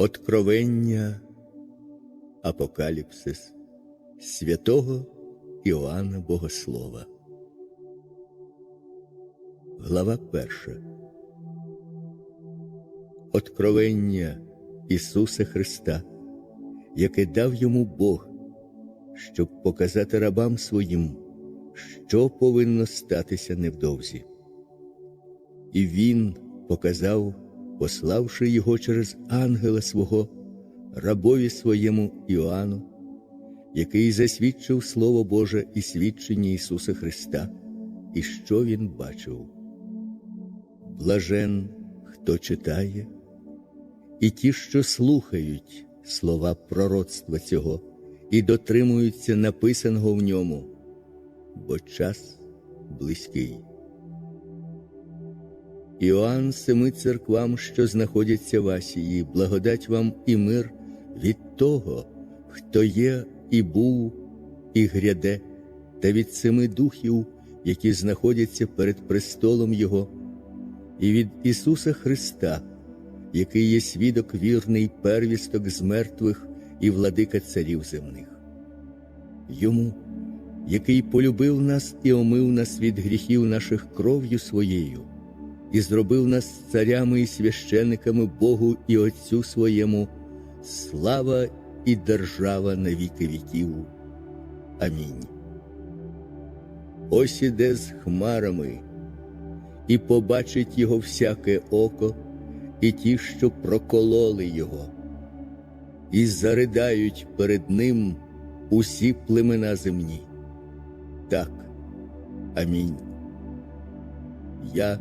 Откровення Апокаліпсис святого Іоанна Богослова. Глава перша. Откровення Ісуса Христа, яке дав йому Бог, щоб показати рабам своїм, що повинно статися невдовзі. І Він показав пославши його через ангела свого, рабові своєму Іоанну, який засвідчив Слово Боже і свідчення Ісуса Христа, і що Він бачив. Блажен, хто читає, і ті, що слухають слова пророцтва цього і дотримуються написаного в ньому, бо час близький. Іоанн семи церквам, що знаходяться в Асії, благодать вам і мир від того, хто є і був, і гряде, та від семи духів, які знаходяться перед престолом Його, і від Ісуса Христа, який є свідок вірний, первісток з мертвих і владика царів земних. Йому, який полюбив нас і омив нас від гріхів наших кров'ю своєю і зробив нас царями і священниками Богу і Отцю своєму, слава і держава на віки віків. Амінь. Ось іде з хмарами, і побачить його всяке око, і ті, що прокололи його, і заридають перед ним усі племена земні. Так, амінь. Я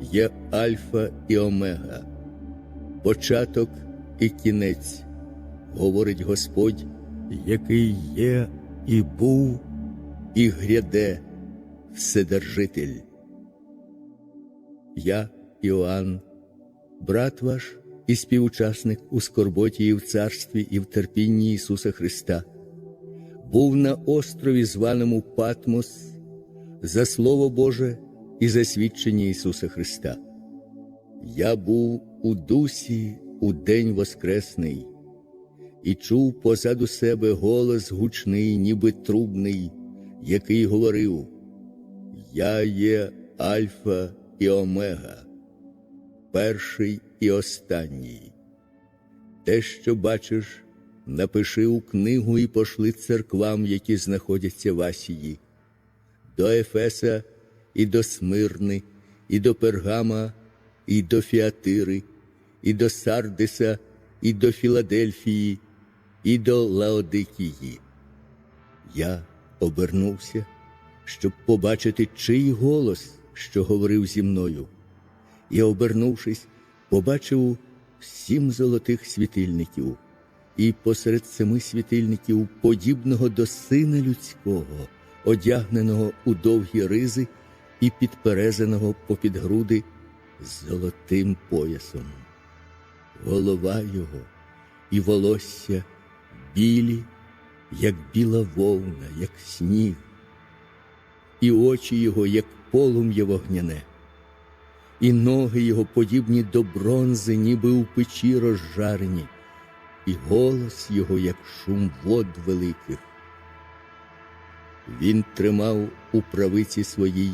є Альфа і Омега, початок і кінець, говорить Господь, який є і був, і гряде Вседержитель. Я, Іоанн, брат ваш і співучасник у скорботі і в царстві, і в терпінні Ісуса Христа, був на острові, званому Патмос, за Слово Боже і засвідчення Ісуса Христа. Я був у дусі у день Воскресний і чув позаду себе голос гучний, ніби трубний, який говорив: Я є Альфа і Омега, перший і останній. Те, що бачиш, напиши у книгу і пошли церквам, які знаходяться в Асії, до Ефеса і до Смирни, і до Пергама, і до Фіатири, і до Сардиса, і до Філадельфії, і до Лаодикії. Я обернувся, щоб побачити, чий голос, що говорив зі мною. І, обернувшись, побачив сім золотих світильників, і посеред семи світильників, подібного до сина людського, одягненого у довгі ризи і підперезаного попід груди золотим поясом. Голова його і волосся білі, як біла вовна, як сніг, і очі його, як полум'я вогняне, і ноги його подібні до бронзи, ніби у печі розжарені, і голос його, як шум вод великих. Він тримав у правиці своїй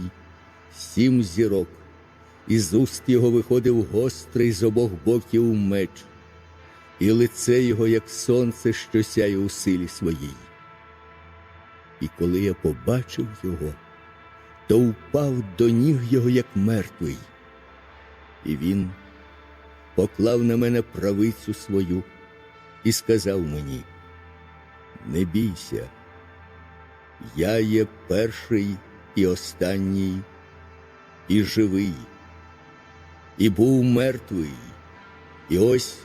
сім зірок, і з уст його виходив гострий з обох боків меч, і лице його, як сонце, що сяє у силі своїй. І коли я побачив його, то впав до ніг його, як мертвий, і він поклав на мене правицю свою і сказав мені: Не бійся, я є перший і останній і живий, і був мертвий, і ось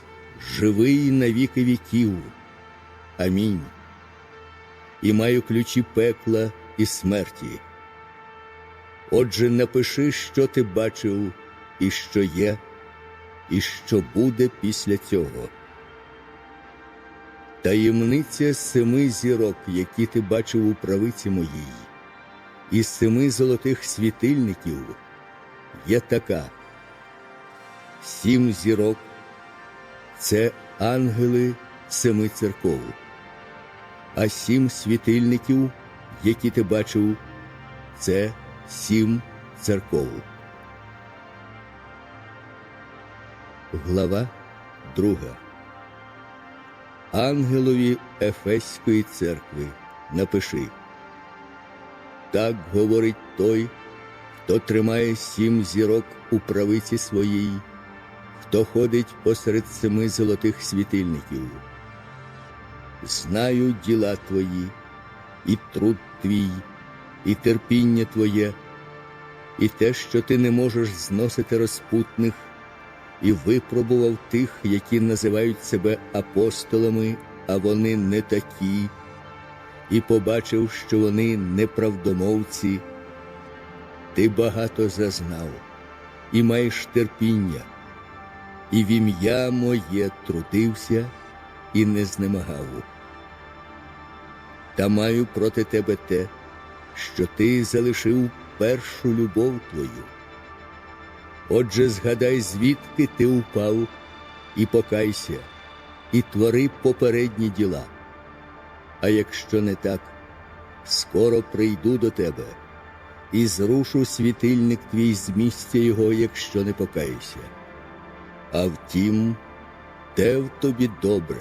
живий на віки віків. Амінь. І маю ключі пекла і смерті. Отже, напиши, що ти бачив, і що є, і що буде після цього. Таємниця семи зірок, які ти бачив у правиці моїй, і семи золотих світильників є така. Сім зірок це ангели семи церков, а сім світильників, які ти бачив, це сім церков. Глава друга. Ангелові Ефеської церкви напиши. Так говорить той, хто тримає сім зірок у правиці своїй, хто ходить посеред семи золотих світильників. Знаю діла твої, і труд твій, і терпіння твоє, і те, що ти не можеш зносити розпутних, і випробував тих, які називають себе апостолами, а вони не такі, і побачив, що вони неправдомовці. Ти багато зазнав, і маєш терпіння, і в ім'я моє трудився і не знемагав. Та маю проти тебе те, що ти залишив першу любов твою. Отже, згадай, звідки ти упав, і покайся, і твори попередні діла. А якщо не так, скоро прийду до тебе і зрушу світильник твій з місця його, якщо не покаєшся. А втім, те в тобі добре,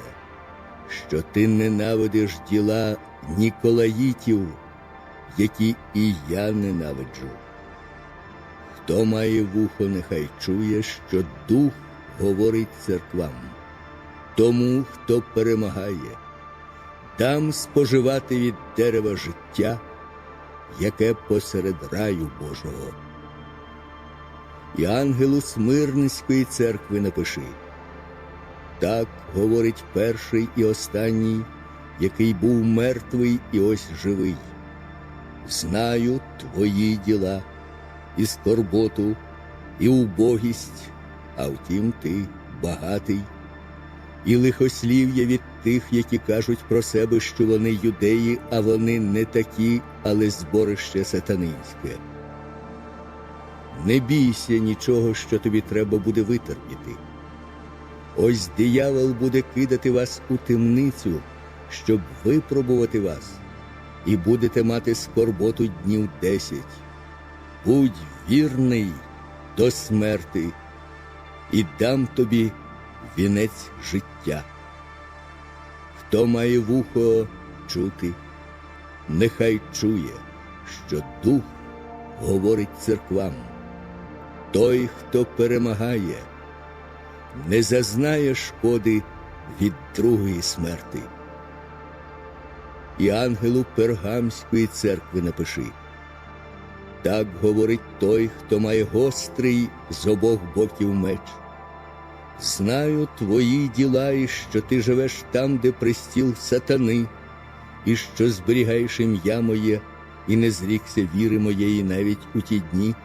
що ти ненавидиш діла Ніколаїтів, які і я ненавиджу. Хто має вухо, нехай чує, що дух говорить церквам. Тому, хто перемагає, дам споживати від дерева життя, яке посеред раю Божого. І ангелу Смирницької церкви напиши. Так говорить перший і останній, який був мертвий і ось живий. Знаю твої діла і скорботу, і убогість, а втім ти багатий, і лихослів'я від тих, які кажуть про себе, що вони юдеї, а вони не такі, але зборище сатанинське. Не бійся нічого, що тобі треба буде витерпіти. Ось диявол буде кидати вас у темницю, щоб випробувати вас, і будете мати скорботу днів десять. Будь вірний до смерти, і дам тобі вінець життя. Хто має вухо чути, нехай чує, що дух говорить церквам. Той, хто перемагає, не зазнає шкоди від другої смерти. І ангелу Пергамської церкви напиши. Так говорить той, хто має гострий з обох боків меч. Знаю твої діла, і що ти живеш там, де пристіл сатани, і що зберігаєш ім'я моє, і не зрікся віри моєї навіть у ті дні,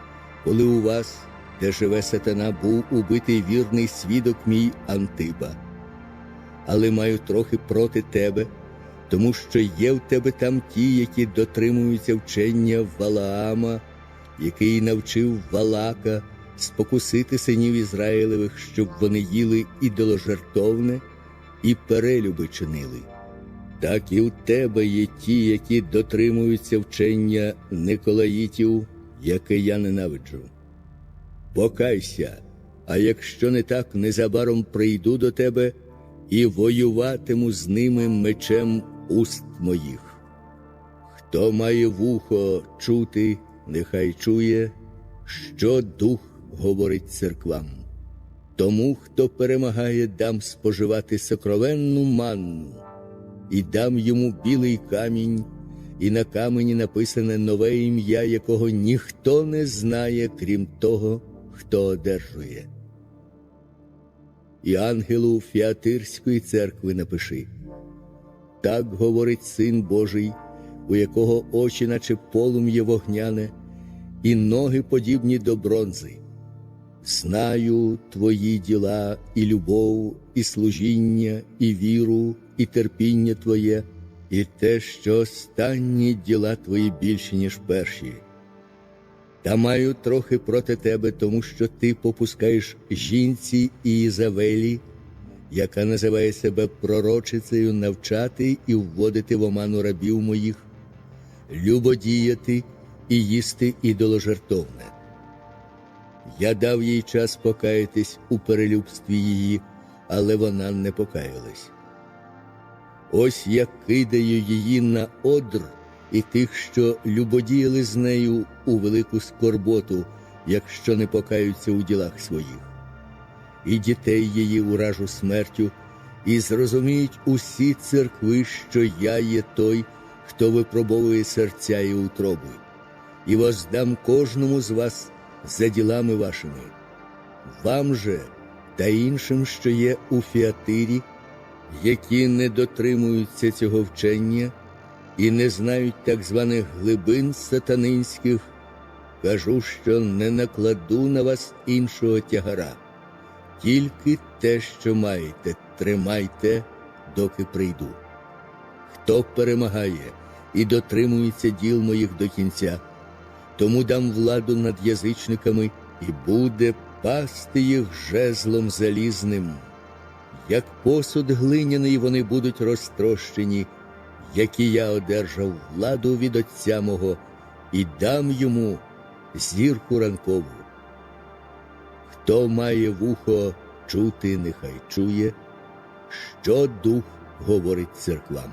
коли у вас, де живе сатана, був убитий вірний свідок мій Антиба. Але маю трохи проти тебе, тому що є в тебе там ті, які дотримуються вчення Валаама, який навчив Валака спокусити синів Ізраїлевих, щоб вони їли ідоложертовне і перелюби чинили. Так і в тебе є ті, які дотримуються вчення Николаїтів, яке я ненавиджу. Покайся, а якщо не так, незабаром прийду до тебе і воюватиму з ними мечем уст моїх. Хто має вухо чути, нехай чує, що дух говорить церквам. Тому, хто перемагає, дам споживати сокровенну манну, і дам йому білий камінь, і на камені написане нове ім'я, якого ніхто не знає, крім того, хто одержує. І ангелу Фіатирської церкви напиши. Так говорить Син Божий, у якого очі, наче полум'я вогняне, і ноги подібні до бронзи. Знаю твої діла, і любов, і служіння, і віру, і терпіння Твоє, і те, що останні діла твої більші, ніж перші. Та маю трохи проти тебе, тому що ти попускаєш жінці і Ізавелі, яка називає себе пророчицею, навчати і вводити в оману рабів моїх, любодіяти і їсти ідоложертовне. Я дав їй час покаятись у перелюбстві її, але вона не покаялась. Ось я кидаю її на одр і тих, що любодіяли з нею у велику скорботу, якщо не покаються у ділах своїх, і дітей її уражу смертю, і зрозуміють усі церкви, що я є той, хто випробовує серця і утроби, і воздам кожному з вас за ділами вашими. Вам же та іншим, що є у Фіатирі, які не дотримуються цього вчення і не знають так званих глибин сатанинських, кажу, що не накладу на вас іншого тягара, тільки те, що маєте, тримайте, доки прийду. Хто перемагає і дотримується діл моїх до кінця, тому дам владу над язичниками і буде пасти їх жезлом залізним. Як посуд глиняний вони будуть розтрощені, які я одержав владу від Отця мого, і дам йому зірку ранкову. Хто має вухо чути, нехай чує, що дух говорить церквам.